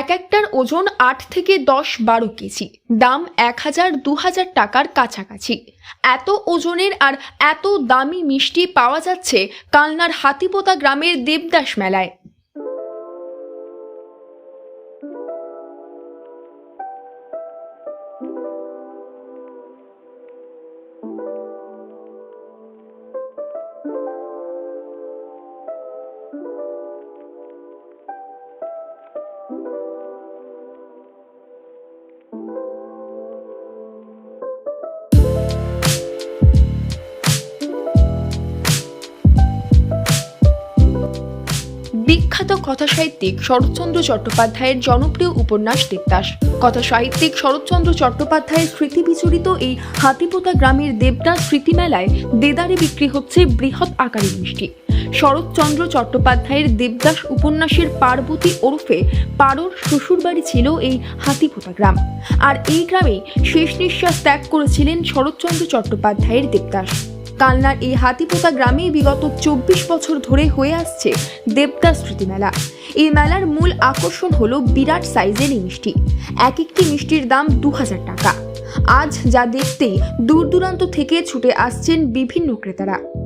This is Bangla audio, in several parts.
এক একটার ওজন আট থেকে দশ বারো কেজি। দাম এক হাজার, দু হাজার টাকার কাছাকাছি। এত ওজনের আর এত দামি মিষ্টি পাওয়া যাচ্ছে কালনার হাতিপোতা গ্রামের দেবদাস মেলায়। বিখ্যাত কথাসাহিত্যিক শরৎচন্দ্র চট্টোপাধ্যায়ের জনপ্রিয় উপন্যাস দেবদাস। কথাসাহিত্যিক শরৎচন্দ্র চট্টোপাধ্যায়ের স্মৃতি বিচরিত এই হাতিপোতা গ্রামের দেবদাস স্মৃতিমেলায় দেদারে বিক্রি হচ্ছে বৃহৎ আকারের মিষ্টি। শরৎচন্দ্র চট্টোপাধ্যায়ের দেবদাস উপন্যাসের পার্বতী ওরফে পারোর শ্বশুরবাড়ি ছিল এই হাতিপোতা গ্রাম। আর এই গ্রামেই শেষ নিঃশ্বাস ত্যাগ করেছিলেন শরৎচন্দ্র চট্টোপাধ্যায়ের দেবদাস। কালনার এই হাতিপোতা গ্রামে বিগত চব্বিশ বছর ধরে হয়ে আসছে দেবদাস স্মৃতিমেলা এই মেলার মূল আকর্ষণ হল বিরাট সাইজের এই মিষ্টি। এক একটি মিষ্টির দাম দু হাজার টাকা। আজ যা দেখতে দূর দূরান্ত থেকে ছুটে আসছেন বিভিন্ন ক্রেতারা।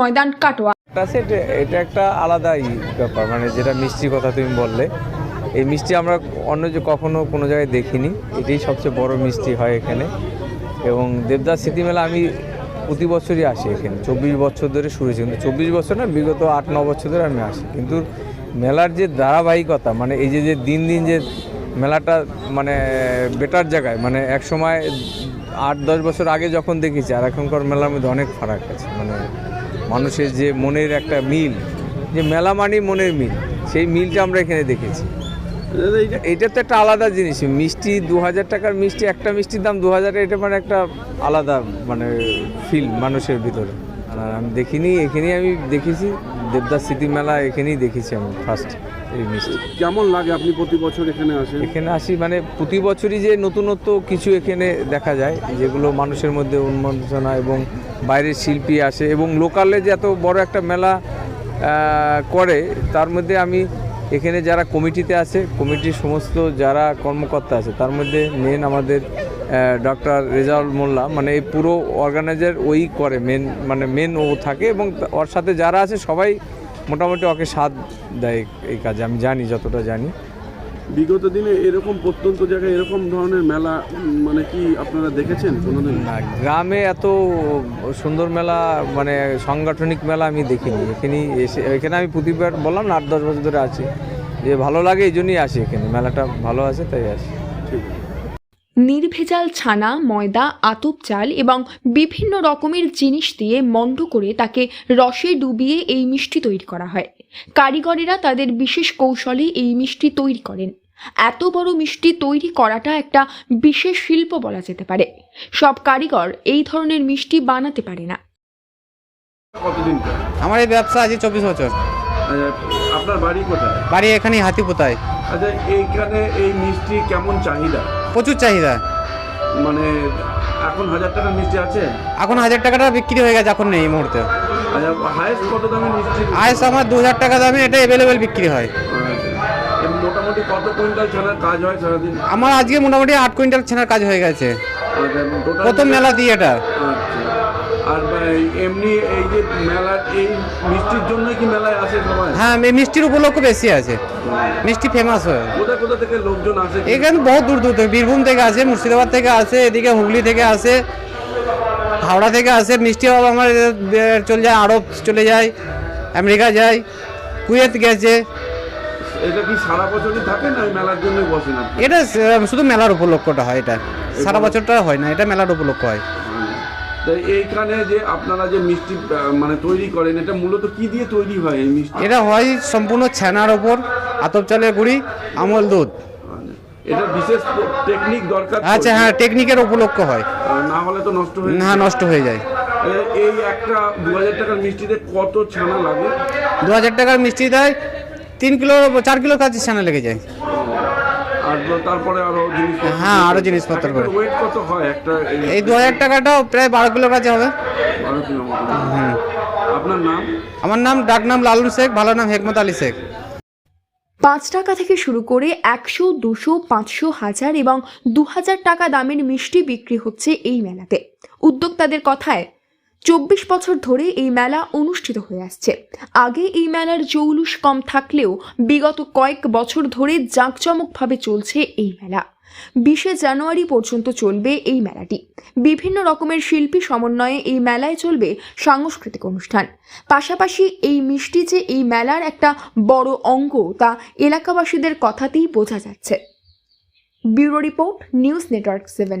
ময়দান কাটোয়া। এটা একটা আলাদা ই ব্যাপার মানে যেটা মিষ্টির কথা তুমি বললে। এই মিষ্টি আমরা অন্য যে কখনো কোনো জায়গায় দেখিনি, এটাই সবচেয়ে বড় মিষ্টি হয় এখানে। এবং দেবদাস স্মৃতিমেলা আমি প্রতি বছরই আসি এখানে, চব্বিশ বছর ধরে শুরু হয়েছে। কিন্তু চব্বিশ বছর না, বিগত আট, ন বছর ধরে আমি আসি। কিন্তু মেলার যে ধারাবাহিকতা মানে এই যে যে দিন দিন যে মেলাটা মানে বেটার জায়গায় মানে এক সময় আট, দশ বছর আগে যখন দেখেছি, আর এখনকার মেলার মধ্যে অনেক ফারাক আছে মানে মানুষের যে মনের একটা মিল, যে মেলা মানেই মনের মিল, সেই মিলটা আমরা এখানে দেখেছি। এটা তো একটা আলাদা জিনিস, মিষ্টি দু হাজার টাকার মিষ্টি, একটা মিষ্টির দাম দু হাজার এটা মানে একটা আলাদা মানে ফিল মানুষের ভিতরে। আর আমি দেখিনি, এখানেই আমি দেখেছি, দেবদাস স্মৃতি মেলা এখানেই দেখেছি আমি ফার্স্ট এই মিষ্টি। কেমন লাগে? আপনি প্রতি বছর এখানে আসেন? এখানে আসি মানে প্রতি বছরই যে নতুনত্ব কিছু এখানে দেখা যায় যেগুলো মানুষের মধ্যে উন্মোচনা এবং বাইরের শিল্পী আসে এবং লোকালে যে এত বড় একটা মেলা করে তার মধ্যে আমি এখানে যারা কমিটিতে আছে কমিটির সমস্ত যারা কর্মকর্তা আছে তার মধ্যে মেন আমাদের ডক্টর রেজাউল মোল্লা মানে এই পুরো অর্গানাইজার ওই করে মেন মানে মেন ও থাকে এবং ওর সাথে যারা আছে সবাই মোটামুটি ওকে সাথ দেয় এই কাজে আমি জানি যতটা জানি। বিগত দিনে এরকম প্রত্যন্ত জায়গায় এরকম ধরনের মেলা মানে কি আপনারা দেখেছেন কোনোদিন? না গ্রামে এত সুন্দর মেলা মানে সাংগঠনিক মেলা আমি দেখিনি। এখানে এসে এখানে আমি প্রতিবার বললাম না আট দশ বছর ধরে আছি। যে ভালো লাগে এই জন্যই আসি এখানে মেলাটা ভালো আছে তাই আসি। নির্ভেজাল ছানা ময়দা আতপ চাল এবং বিভিন্ন রকমের জিনিস দিয়ে মণ্ড করে তাকে রসে ডুবিয়ে এই মিষ্টি তৈরি করা হয়। কারিগরেরা তাদের বিশেষ কৌশলে এই মিষ্টি তৈরি করেন। এত বড় মিষ্টি তৈরি করাটা একটা বিশেষ শিল্প বলা যেতে পারে। সব কারিগর এই ধরনের মিষ্টি বানাতে পারে না। কতদিন আমার এই ব্যবসা আছে চব্বিশ বছর। আপনার বাড়ি কোথায়? বাড়ি এখানেই হাতিপোতায়। আচ্ছা এইখানে এই মিষ্টি কেমন চাহিদা? প্রচুর চাহিদা। মানে এখন হাজার টাকার মিষ্টি আছে? এখন হাজার টাকাটা বিক্রি হয়ে গেছে এখন নেই এই মুহূর্তে। আচ্ছা হায়েস্ট কত দামের মিষ্টি? আইস আমার দু হাজার টাকা দামে এটা অ্যাভেলেবেল বিক্রি হয়। আচ্ছা। মোটামুটি কত কুইন্টাল ছানার কাজ হয় সারাদিন? আমার আজকে মোটামুটি আট কুইন্টাল ছেনার কাজ হয়ে গেছে। আচ্ছা, প্রথম মেলা দিয়ে এটা। আচ্ছা। আর বা- এমনি এই যে মেলার এই মিষ্টির জন্য কি মেলায় আসে সবাই? হ্যাঁ মিষ্টির উপলক্ষ বেশি আছে। মিষ্টি ফেমাস হয়। কোথা কোথা থেকে লোকজন আসে? এখানে বহু দূর দূর থেকে বীরভূম থেকে আসে মুর্শিদাবাদ থেকে আসে এদিকে হুগলি থেকে আসে হাওড়া থেকে আসে মিষ্টি আবার আমার চলে যায় আরব চলে যায় আমেরিকা যায় কুয়েত গেছে। এটা কি সারা বছরই থাকে না মেলার জন্য বসে না? এটা শুধু মেলার উপলক্ষটা হয় এটা। সারা বছরটা হয় না এটা মেলার উপলক্ষ হয়। তো এইখানে যে আপনারা যে মিষ্টি মানে তৈরি করেন এটা মূলত কি দিয়ে তৈরি হয় এই মিষ্টি? এটা হয় সম্পূর্ণ ছানার ওপর আতপ চালের গুঁড়ি আমল দুধ। এটা বিশেষ টেকনিক দরকার আচ্ছা হ্যাঁ টেকনিকের উপলক্ষ হয়। না হলে তো নষ্ট হয়ে না নষ্ট হয়ে যায়। এই একটা দু হাজার টাকার মিষ্টিতে কত ছানা লাগে? দু হাজার টাকার মিষ্টি দেয় তিন কিলো চার কিলো কাছে ছানা লেগে যায়। তারপরে আরও জিনিসপত্র হ্যাঁ, আরও জিনিসপত্র করে। ওয়েট কত হয়? একটা এই দু হাজার টাকাটাও প্রায় বারো কিলোর কাছে হবে। বারো কিলো মতো। আপনার নাম? আমার নাম ডাক নাম লালন শেখ ভালো নাম হেকমত আলী শেখ। পাঁচ টাকা থেকে শুরু করে একশো দুশো পাঁচশো হাজার এবং দু হাজার টাকা দামের মিষ্টি বিক্রি হচ্ছে এই মেলাতে। উদ্যোক্তাদের কথায় চব্বিশ বছর ধরে এই মেলা অনুষ্ঠিত হয়ে আসছে। আগে এই মেলার জৌলুস কম থাকলেও বিগত কয়েক বছর ধরে জাঁকজমকভাবে চলছে এই মেলা। বিশে জানুয়ারি পর্যন্ত চলবে এই মেলাটি। বিভিন্ন রকমের শিল্পী সমন্বয়ে এই মেলায় চলবে সাংস্কৃতিক অনুষ্ঠান। পাশাপাশি এই মিষ্টি যে এই মেলার একটা বড় অঙ্গ তা এলাকাবাসীদের কথাতেই বোঝা যাচ্ছে। Bureau report news network seven.